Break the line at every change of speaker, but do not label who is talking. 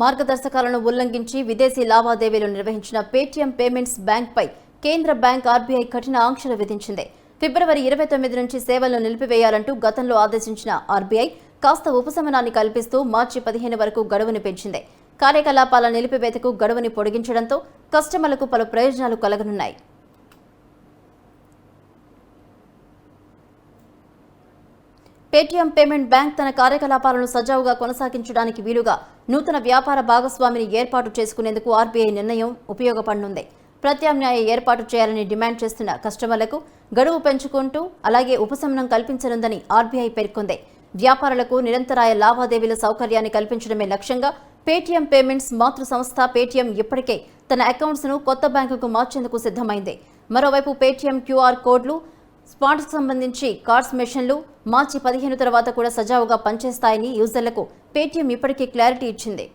మార్గదర్శకాలను ఉల్లంఘించి విదేశీ లావాదేవీలు నిర్వహించిన పేటీఎం పేమెంట్స్ బ్యాంక్పై కేంద్ర బ్యాంక్ ఆర్బీఐ కఠిన ఆంక్షలు విధించింది. ఫిబ్రవరి ఇరవై తొమ్మిది నుంచి సేవలను నిలిపివేయాలంటూ గతంలో ఆదేశించిన ఆర్బీఐ కాస్త ఉపశమనాన్ని కల్పిస్తూ మార్చి పదిహేను వరకు గడువును పెంచింది. కార్యకలాపాల నిలిపివేతకు గడువుని పొడిగించడంతో కస్టమర్లకు పలు ప్రయోజనాలు కలగనున్నాయి. పేటీఎం పేమెంట్ బ్యాంక్ తన కార్యకలాపాలను సజావుగా కొనసాగించడానికి వీలుగా నూతన వ్యాపార భాగస్వామిని ఏర్పాటు చేసుకునేందుకు ఆర్బీఐ నిర్ణయం ఉపయోగపడనుంది. ప్రత్యామ్నాయ ఏర్పాటు చేయాలని డిమాండ్ చేస్తున్న కస్టమర్లకు గడువు పెంచుకుంటూ అలాగే ఉపశమనం కల్పించనుందని ఆర్బీఐ పేర్కొంది. వ్యాపారులకు నిరంతరాయ లావాదేవీల సౌకర్యాన్ని కల్పించడమే లక్ష్యంగా పేటీఎం పేమెంట్స్ మాతృ సంస్థ పేటీఎం ఇప్పటికే తన అకౌంట్స్ను కొత్త బ్యాంకుకు మార్చేందుకు సిద్ధమైంది. మరోవైపు పేటీఎం క్యూఆర్ కోడ్లు స్పాట్కు సంబంధించి కార్డ్స్ మెషిన్లు మార్చి పదిహేను తర్వాత కూడా సజావుగా పనిచేస్తాయని యూజర్లకు పేటీఎం ఇప్పటికే క్లారిటీ ఇచ్చింది.